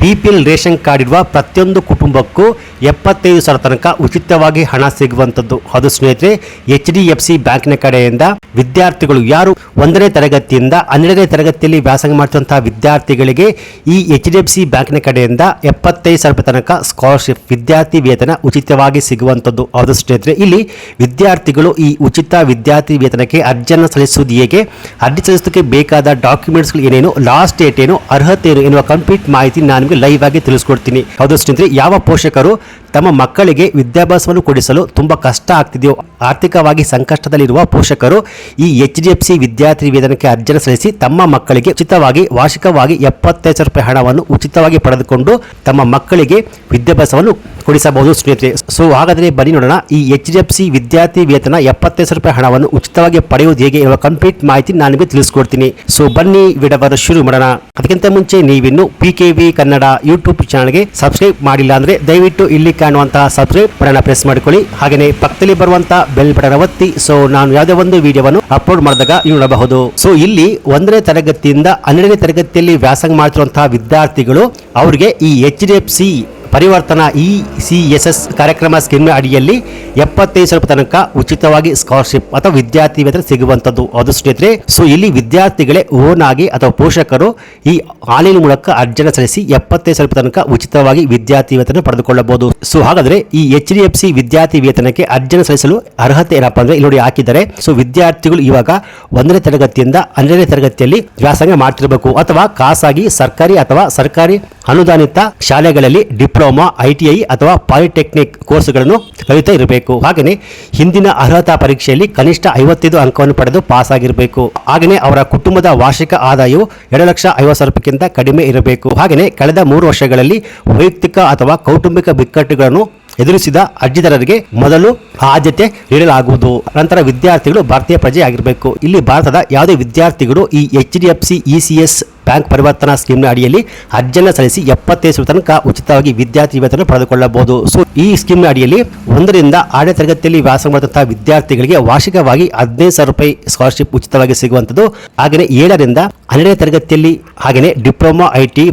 B P L ration card ಇರುವ ಪ್ರತಿಯೊಂದು ಕುಟುಂಬಕ್ಕೂ ಎಪ್ಪತ್ತೈದು ಸಾವಿರ ತನಕ ಉಚಿತವಾಗಿ ಹಣ ಸಿಗುವಂಥದ್ದು. ಅದು ಸ್ನೇಹಿತರೆ, ಎಚ್ ಡಿ ಎಫ್ ಸಿ ಬ್ಯಾಂಕ್ನ ಕಡೆಯಿಂದ ವಿದ್ಯಾರ್ಥಿಗಳು ಯಾರು ಒಂದನೇ ತರಗತಿಯಿಂದ ಹನ್ನೆರಡನೇ ತರಗತಿಯಲ್ಲಿ ವ್ಯಾಸಂಗ ಮಾಡ್ತಿರುವಂತಹ ವಿದ್ಯಾರ್ಥಿಗಳಿಗೆ ಈ ಎಚ್ ಡಿ ಎಫ್ ಸಿ ಬ್ಯಾಂಕ್ನ ಕಡೆಯಿಂದ ಎಪ್ಪತ್ತೈದು ಸಾವಿರ ತನಕ ಸ್ಕಾಲರ್ಶಿಪ್, ವಿದ್ಯಾರ್ಥಿ ವೇತನ ಉಚಿತವಾಗಿ ಸಿಗುವಂಥದ್ದು. ಅದು ಸ್ನೇಹಿತರೆ, ಇಲ್ಲಿ ವಿದ್ಯಾರ್ಥಿಗಳು ಈ ಉಚಿತ ವಿದ್ಯಾರ್ಥಿ ವೇತನಕ್ಕೆ ಅರ್ಜಿಯನ್ನು ಸಲ್ಲಿಸುವುದು ಹೇಗೆ? ಅರ್ಜಿ ಸಲ್ಲಿಸೋದಕ್ಕೆ ಬೇಕಾದ ಡಾಕ್ಯುಮೆಂಟ್ಸ್ಗಳು ಏನೇನು? ಲಾಸ್ಟ್ ಡೇಟ್ ಏನು? ಅರ್ಹತೆ ಏನು? ಎನ್ನುವ ಕಂಪ್ಲೀಟ್ ಮಾಹಿತಿ ನಾನು ನಿಮಗೆ ಲೈವ್ ಆಗಿ ತಿಳಿಸ್ಕೊಡ್ತೀನಿ. ಹೌದು ಸ್ನೇಹಿತರೆ, ಯಾವ ಪೋಷಕರು ತಮ್ಮ ಮಕ್ಕಳಿಗೆ ವಿದ್ಯಾಭ್ಯಾಸವನ್ನು ಕೊಡಿಸಲು ತುಂಬ ಕಷ್ಟ ಆಗ್ತಿದೆಯೋ, ಆರ್ಥಿಕವಾಗಿ ಸಂಕಷ್ಟದಲ್ಲಿರುವ ಪೋಷಕರು ಈ ಎಚ್ ಡಿ ಎಫ್ ಸಿ ವಿದ್ಯಾರ್ಥಿ ವೇತನಕ್ಕೆ ಅರ್ಜಿಯನ್ನು ಸಲ್ಲಿಸಿ ತಮ್ಮ ಮಕ್ಕಳಿಗೆ ಉಚಿತವಾಗಿ ವಾರ್ಷಿಕವಾಗಿ ಎಪ್ಪತ್ತೈದು ಸಾವಿರ ರೂಪಾಯಿ ಹಣವನ್ನು ಉಚಿತವಾಗಿ ಪಡೆದುಕೊಂಡು ತಮ್ಮ ಮಕ್ಕಳಿಗೆ ವಿದ್ಯಾಭ್ಯಾಸವನ್ನು ಕೊಡಿಸಬಹುದು ಸ್ನೇಹಿತರೆ. ಸೊ ಹಾಗಾದರೆ ಬನ್ನಿ ನೋಡೋಣ. ಈ ಎಚ್ ಡಿ ಎಫ್ ಸಿ ವಿದ್ಯಾರ್ಥಿ ವೇತನ ಎಪ್ಪತ್ತೈದು ಸಾವಿರ ರೂಪಾಯಿ ಹಣವನ್ನು ಉಚಿತವಾಗಿ ಪಡೆಯುವುದು ಹೇಗೆ ಎನ್ನುವ ಕಂಪ್ಲೀಟ್ ಮಾಹಿತಿ ನಾನು ನಿಮಗೆ ತಿಳಿಸ್ಕೊಡ್ತೀನಿ. ಸೊ ಬನ್ನಿ ವಿಡಿಯೋವನ್ನು ಶುರು ಮಾಡೋಣ. ಅದಕ್ಕಿಂತ ಮುಂಚೆ ನೀವಿನ್ನು P K V Kannada YouTube ಚಾನಲ್ಗೆ ಸಬ್ಸ್ಕ್ರೈಬ್ ಮಾಡಿಲ್ಲ ಅಂದರೆ ದಯವಿಟ್ಟು ಇಲ್ಲಿ ಕಾಣುವಂತಹ ಸಬ್ಸ್ಕ್ರೈಬ್ ಬಟನ್ ಪ್ರೆಸ್ ಮಾಡಿಕೊಳ್ಳಿ. ಹಾಗೆಯೇ ಪಕ್ಕದಲ್ಲಿ ಬರುವಂತಹ ಬೆಲ್ ಬಟನ್ ಒತ್ತಿ. ಸೊ ನಾನು ಯಾವುದೇ ಒಂದು ವಿಡಿಯೋವನ್ನು ಅಪ್ಲೋಡ್ ಮಾಡಿದಾಗ ನೀವು ನೋಡಬಹುದು. ಸೊ ಇಲ್ಲಿ ಒಂದನೇ ತರಗತಿಯಿಂದ ಹನ್ನೆರಡನೇ ತರಗತಿಯಲ್ಲಿ ವ್ಯಾಸಂಗ ಮಾಡ್ತಿರುವಂತಹ ವಿದ್ಯಾರ್ಥಿಗಳು ಅವರಿಗೆ ಈ H D F C Parivartana E C S S ಕಾರ್ಯಕ್ರಮ ಸ್ಕೀಮ್ ಅಡಿಯಲ್ಲಿ ಎಪ್ಪತ್ತೈದು ಸಾವಿರ ತನಕ ಉಚಿತವಾಗಿ ಸ್ಕಾಲರ್ಶಿಪ್ ಅಥವಾ ವಿದ್ಯಾರ್ಥಿ ವೇತನ ಸಿಗುವಂಥದ್ದು. ಅದು ಸ್ನೇಹಿತರೆ, ಸೊ ಇಲ್ಲಿ ವಿದ್ಯಾರ್ಥಿಗಳೇ ಓನ್ ಆಗಿ ಅಥವಾ ಪೋಷಕರು ಈ ಆನ್ಲೈನ್ ಮೂಲಕ ಅರ್ಜನೆ ಸಲ್ಲಿಸಿ ಎಪ್ಪತ್ತೈದು ಸಾವಿರ ತನಕ ಉಚಿತವಾಗಿ ವಿದ್ಯಾರ್ಥಿ ವೇತನ ಪಡೆದುಕೊಳ್ಳಬಹುದು. ಸೊ ಹಾಗಾದ್ರೆ ಈ ಎಚ್ ಡಿ ಎಫ್ ಸಿ ವಿದ್ಯಾರ್ಥಿ ವೇತನಕ್ಕೆ ಅರ್ಜನೆ ಸಲ್ಲಿಸಲು ಅರ್ಹತೆ ಏನಪ್ಪಾ ಅಂದ್ರೆ ಇಲ್ಲಿ ನೋಡಿ ಹಾಕಿದ್ದಾರೆ. ಸೊ ವಿದ್ಯಾರ್ಥಿಗಳು ಇವಾಗ ಒಂದನೇ ತರಗತಿಯಿಂದ ಹನ್ನೆರಡನೇ ತರಗತಿಯಲ್ಲಿ ವ್ಯಾಸಂಗ ಮಾಡ್ತಿರಬೇಕು ಅಥವಾ ಖಾಸಗಿ, ಸರ್ಕಾರಿ ಅಥವಾ ಸರ್ಕಾರಿ ಅನುದಾನಿತ ಶಾಲೆಗಳಲ್ಲಿ ಡಿಪ್ಲೊಮಾ, ಐಟಿಐ ಅಥವಾ ಪಾಲಿಟೆಕ್ನಿಕ್ ಕೋರ್ಸ್ಗಳನ್ನು ಕಲಿತಾ ಇರಬೇಕು. ಹಾಗೆಯೇ ಹಿಂದಿನ ಅರ್ಹತಾ ಪರೀಕ್ಷೆಯಲ್ಲಿ ಕನಿಷ್ಠ ಐವತ್ತೈದು ಅಂಕವನ್ನು ಪಡೆದು ಪಾಸ್ ಆಗಿರಬೇಕು ಹಾಗೆಯೇ ಅವರ ಕುಟುಂಬದ ವಾರ್ಷಿಕ ಆದಾಯವು ಎರಡು ಲಕ್ಷ ಐವತ್ತು ಸಾವಿರಕ್ಕಿಂತ ಕಡಿಮೆ ಇರಬೇಕು. ಹಾಗೆಯೇ ಕಳೆದ ಮೂರು ವರ್ಷಗಳಲ್ಲಿ ವೈಯಕ್ತಿಕ ಅಥವಾ ಕೌಟುಂಬಿಕ ಬಿಕ್ಕಟ್ಟುಗಳನ್ನು ಎದುರಿಸಿದ ಅರ್ಜಿದಾರರಿಗೆ ಮೊದಲು ಆದ್ಯತೆ ನೀಡಲಾಗುವುದು. ನಂತರ ವಿದ್ಯಾರ್ಥಿಗಳು ಭಾರತೀಯ ಪ್ರಜೆ ಆಗಿರಬೇಕು ಇಲ್ಲಿ ಭಾರತದ ಯಾವುದೇ ವಿದ್ಯಾರ್ಥಿಗಳು ಈ H D F C, E C S bank Parivartana ಸ್ಕೀಮ್ನ ಅಡಿಯಲ್ಲಿ ಅರ್ಜಿಯನ್ನು ಸಲ್ಲಿಸಿ ಎಪ್ಪತ್ತೈದು ಸಾವಿರ ತನಕ ಉಚಿತವಾಗಿ ವಿದ್ಯಾರ್ಥಿ ವೇತನ ಪಡೆದುಕೊಳ್ಳಬಹುದು. ಸೊ, ಈ ಸ್ಕೀಮ್ನ ಅಡಿಯಲ್ಲಿ ಒಂದರಿಂದ ಆರನೇ ತರಗತಿಯಲ್ಲಿ ವ್ಯಾಸ ಮಾಡುವಂತಹ ವಿದ್ಯಾರ್ಥಿಗಳಿಗೆ ವಾರ್ಷಿಕವಾಗಿ ಹದಿನೈದು ಸಾವಿರ ರೂಪಾಯಿ ಸ್ಕಾಲರ್ಶಿಪ್ ಉಚಿತವಾಗಿ ಸಿಗುವಂಥದ್ದು. ಹಾಗೆಯೇ ಏಳರಿಂದ ಹನ್ನೆರಡನೇ ತರಗತಿಯಲ್ಲಿ ಹಾಗೆಯೇ ಡಿಪ್ಲೊಮಾ, ಐ ಟಿ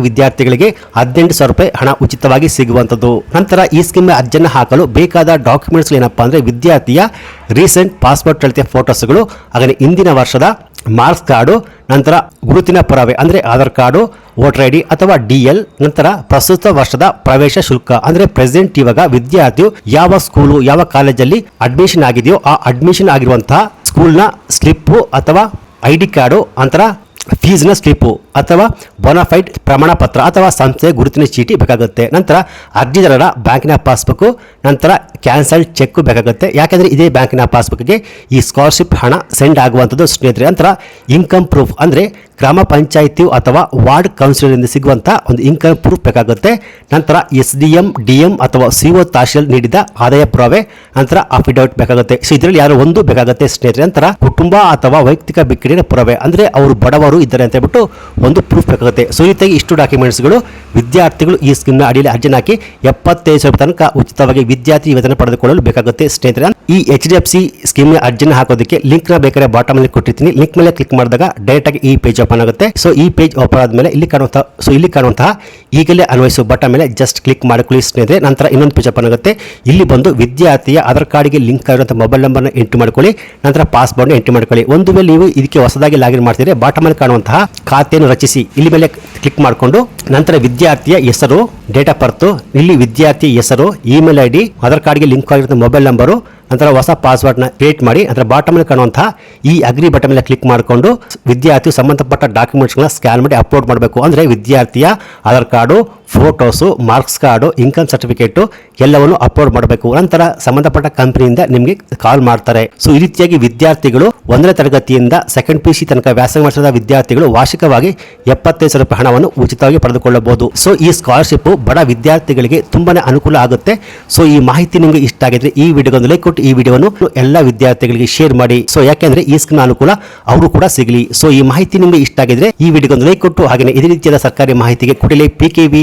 ವಿದ್ಯಾರ್ಥಿಗಳಿಗೆ ಹದಿನೆಂಟು ಸಾವಿರ ರೂಪಾಯಿ ಹಣ ಉಚಿತವಾಗಿ ಸಿಗುವಂಥದ್ದು. ನಂತರ ಈ ಸ್ಕೀಮ್ನ ಅರ್ಜಿಯನ್ನು ಹಾಕಲು ಬೇಕಾದ ಡಾಕ್ಯುಮೆಂಟ್ಸ್ ಏನಪ್ಪಾ ಅಂದರೆ ವಿದ್ಯಾರ್ಥಿಯ ರೀಸೆಂಟ್ ಪಾಸ್ಪೋರ್ಟ್ ಅಳತೆಯ ಫೋಟೋಸ್ಗಳು ಹಾಗೆಯೇ ಇಂದಿನ ವರ್ಷದ ಮಾರ್ಕ್ಸ್ ಕಾರ್ಡು ನಂತರ ಗುರುತಿನ ಪುರಾವೆ, ಅಂದರೆ Aadhaar card voter I D ಅಥವಾ ಡಿ ಎಲ್ ನಂತರ ಪ್ರಸ್ತುತ ವರ್ಷದ ಪ್ರವೇಶ ಶುಲ್ಕ, ಅಂದರೆ ಪ್ರೆಸೆಂಟ್ ಇವಾಗ ವಿದ್ಯಾರ್ಥಿಯು ಯಾವ ಸ್ಕೂಲು ಯಾವ ಕಾಲೇಜಲ್ಲಿ ಅಡ್ಮಿಷನ್ ಆಗಿದೆಯೋ ಆ ಅಡ್ಮಿಷನ್ ಆಗಿರುವಂತಹ ಸ್ಕೂಲ್ನ ಸ್ಲಿಪ್ಪು ಅಥವಾ ಐ ಡಿ ಕಾರ್ಡು ನಂತರ ಫೀಸ್ನ ಸ್ಲಿಪ್ಪು ಅಥವಾ ಬೊನಾಫೈಡ್ ಪ್ರಮಾಣ ಪತ್ರ ಅಥವಾ ಸಂಸ್ಥೆಯ ಗುರುತಿನ ಚೀಟಿ ಬೇಕಾಗುತ್ತೆ. ನಂತರ ಅರ್ಜಿದಾರರ ಬ್ಯಾಂಕಿನ ಪಾಸ್ಬುಕ್ಕು ನಂತರ ಕ್ಯಾನ್ಸಲ್ ಚೆಕ್ ಬೇಕಾಗುತ್ತೆ. ಯಾಕೆಂದರೆ ಇದೇ ಬ್ಯಾಂಕಿನ ಪಾಸ್ಬುಕ್ಗೆ ಈ ಸ್ಕಾಲರ್ಶಿಪ್ ಹಣ ಸೆಂಡ್ ಆಗುವಂಥದ್ದು ಸ್ನೇಹಿತರೆ, ನಂತರ ಇನ್ಕಮ್ ಪ್ರೂಫ್ ಅಂದರೆ ಗ್ರಾಮ ಪಂಚಾಯಿತಿ ಅಥವಾ ವಾರ್ಡ್ ಕೌನ್ಸಿಲರಿಂದ ಸಿಗುವಂಥ ಒಂದು ಇನ್ಕಮ್ ಪ್ರೂಫ್ ಬೇಕಾಗುತ್ತೆ. ನಂತರ S D M D M ಅಥವಾ ಸಿ ಒ ತಹಶೀಲ್ ನೀಡಿದ ಆದಾಯ ಪುರಾವೆ, ನಂತರ ಅಫಿಡವಿಟ್ ಬೇಕಾಗುತ್ತೆ. ಸೊ ಇದರಲ್ಲಿ ಯಾರು ಒಂದು ಬೇಕಾಗುತ್ತೆ ಸ್ನೇಹಿತರೆ. ನಂತರ ಕುಟುಂಬ ಅಥವಾ ವೈಯಕ್ತಿಕ ಬಿಕ್ಕಡಿನ ಪುರಾವೆ, ಅಂದರೆ ಅವರು ಬಡವರು ಇದ್ದಾರೆ ಅಂತ ಹೇಳ್ಬಿಟ್ಟು ಒಂದು ಪ್ರೂಫ್ ಬೇಕಾಗುತ್ತೆ. ಸೊ ಈ ರೀತಿಯಾಗಿ ಇಷ್ಟು ಡಾಕ್ಯುಮೆಂಟ್ಸ್ಗಳು ವಿದ್ಯಾರ್ಥಿಗಳು ಈ ಸ್ಕೀಮ್ನ ಅಡಿಯಲ್ಲಿ ಅರ್ಜಿನ ಹಾಕಿ ಎಪ್ಪತ್ತೈದು ಸಾವಿರ ತನಕ ಉಚಿತವಾಗಿ ವಿದ್ಯಾರ್ಥಿ ವೇತನ ಪಡೆದುಕೊಳ್ಳಲು ಬೇಕಾಗುತ್ತೆ ಸ್ನೇಹಿತರೆ. ಈ ಎಚ್ ಡಿ ಎಫ್ ಸಿ ಸ್ಕೀಮ್ನ ಅರ್ಜಿನ ಹಾಕೋದಕ್ಕೆ ಲಿಂಕ್ನ ಬೇಕಾದ್ರೆ ಬಾಟಮ್ ಅಲ್ಲಿ ಕೊಟ್ಟಿರ್ತೀನಿ. ಲಿಂಕ್ ಮೇಲೆ ಕ್ಲಿಕ್ ಮಾಡಿದಾಗ ಡೈರೆಕ್ಟಾಗಿ ಈ ಪೇಜ್ ಓಪನ್ ಆಗುತ್ತೆ. ಸೊ ಈ ಪೇಜ್ ಓಪನ್ ಆದ್ಮೇಲೆ ಇಲ್ಲಿ ಕಾಣುವಂತಹ ಸೊ ಇಲ್ಲಿ ಕಾಣುವಂತಹ ಈಗಲೇ ಅನ್ವಯಿಸುವ ಬಟನ್ ಮೇಲೆ ಜಸ್ಟ್ ಕ್ಲಿಕ್ ಮಾಡಿಕೊಳ್ಳಿ ಸ್ನೇಹಿತರೆ, ನಂತರ ಇನ್ನೊಂದು ಪೇಜ್ ಓಪನ್ ಆಗುತ್ತೆ. ಇಲ್ಲಿ ಬಂದು ವಿದ್ಯಾರ್ಥಿಯ ಆಧಾರ್ ಕಾರ್ಡ್ಗೆ ಲಿಂಕ್ ಆಗಿರುವಂತಹ ಮೊಬೈಲ್ ನಂಬರ್ನ ಎಂಟ್ರಿ ಮಾಡ್ಕೊಳ್ಳಿ. ನಂತರ ಪಾಸ್ವರ್ಡ್ನ ಎಂಟ್ರಿ ಮಾಡ್ಕೊಳ್ಳಿ. ಒಂದು ವೇಳೆ ನೀವು ಇದಕ್ಕೆ ಹೊಸದಾಗಿ ಲಾಗಿನ್ ಮಾಡ್ತಿದ್ರೆ ಅಲ್ಲಿ ಕಾಣುವಂತಹ ಖಾತೆಯನ್ನು ರಚಿಸಿ. ಇಲ್ಲಿ ಮೇಲೆ ಕ್ಲಿಕ್ ಮಾಡಿಕೊಂಡು ನಂತರ ವಿದ್ಯಾರ್ಥಿಯ ಹೆಸರು ಡೇಟ್ ಆಫ್ ಬರ್ತ್ ಇಲ್ಲಿ ವಿದ್ಯಾರ್ಥಿ ಹೆಸರು ಇಮೇಲ್ ಐ ಡಿ ಆಧಾರ್ ಕಾರ್ಡ್ಗೆ ಲಿಂಕ್ ಆಗಿರುವಂತಹ ಮೊಬೈಲ್ ನಂಬರು ನಂತರ ಹೊಸ ಪಾಸ್ವರ್ಡ್ನ ಕ್ರಿಯೇಟ್ ಮಾಡಿ ಅದರ ಬಾಟಮ್ ಅಲ್ಲಿ ಕಾಣುವಂತಹ ಈ ಅಗ್ರಿ ಬಟನ್ ಮೇಲೆ ಕ್ಲಿಕ್ ಮಾಡಿಕೊಂಡು ವಿದ್ಯಾರ್ಥಿ ಸಂಬಂಧಪಟ್ಟ ಡಾಕ್ಯುಮೆಂಟ್ಸ್ಗಳನ್ನ ಸ್ಕ್ಯಾನ್ ಮಾಡಿ ಅಪ್ಲೋಡ್ ಮಾಡಬೇಕು. ಅಂದರೆ ವಿದ್ಯಾರ್ಥಿಯ Aadhaar card photos, marks card, income certificate ಎಲ್ಲವನ್ನು ಅಪ್ಲೋಡ್ ಮಾಡಬೇಕು. ನಂತರ ಸಂಬಂಧಪಟ್ಟ ಕಂಪನಿಯಿಂದ ನಿಮಗೆ ಕಾಲ್ ಮಾಡ್ತಾರೆ. ಸೊ ಈ ರೀತಿಯಾಗಿ ವಿದ್ಯಾರ್ಥಿಗಳು ಒಂದನೇ ತರಗತಿಯಿಂದ ಸೆಕೆಂಡ್ ಪಿ ಸಿ ತನಕ ವ್ಯಾಸಂಗ ಮಾಡಿಸಿದ ವಿದ್ಯಾರ್ಥಿಗಳು ವಾರ್ಷಿಕವಾಗಿ ಎಪ್ಪತ್ತೈದು ಸಾವಿರ ರೂಪಾಯಿ ಹಣವನ್ನು ಉಚಿತವಾಗಿ ಪಡೆದುಕೊಳ್ಳಬಹುದು. ಸೊ ಈ ಸ್ಕಾಲರ್ಶಿಪ್ ಬಡ ವಿದ್ಯಾರ್ಥಿಗಳಿಗೆ ತುಂಬಾನೇ ಅನುಕೂಲ ಆಗುತ್ತೆ. ಸೊ ಈ ಮಾಹಿತಿ ನಿಮಗೆ ಇಷ್ಟ ಆಗಿದ್ರೆ ಈ ವಿಡಿಯೋಗೊಂದು ಲೈಕ್ ಕೊಟ್ಟು ಈ ವಿಡಿಯೋವನ್ನು ಎಲ್ಲ ವಿದ್ಯಾರ್ಥಿಗಳಿಗೆ ಶೇರ್ ಮಾಡಿ. ಸೊ ಯಾಕೆಂದ್ರೆ ಈ ಸ್ಕೀಮ್ ಅನುಕೂಲ ಅವರು ಕೂಡ ಸಿಗಲಿ. ಸೊ ಈ ಮಾಹಿತಿ ನಿಮಗೆ ಇಷ್ಟ ಆಗಿದ್ರೆ ಈ ವಿಡಿಯೋಗೊಂದು ಲೈಕ್ ಕೊಟ್ಟು ಹಾಗೆ ಇದೇ ರೀತಿಯಾದ ಸರ್ಕಾರಿ ಮಾಹಿತಿಗೆ ಕೂಡಲೇ P K V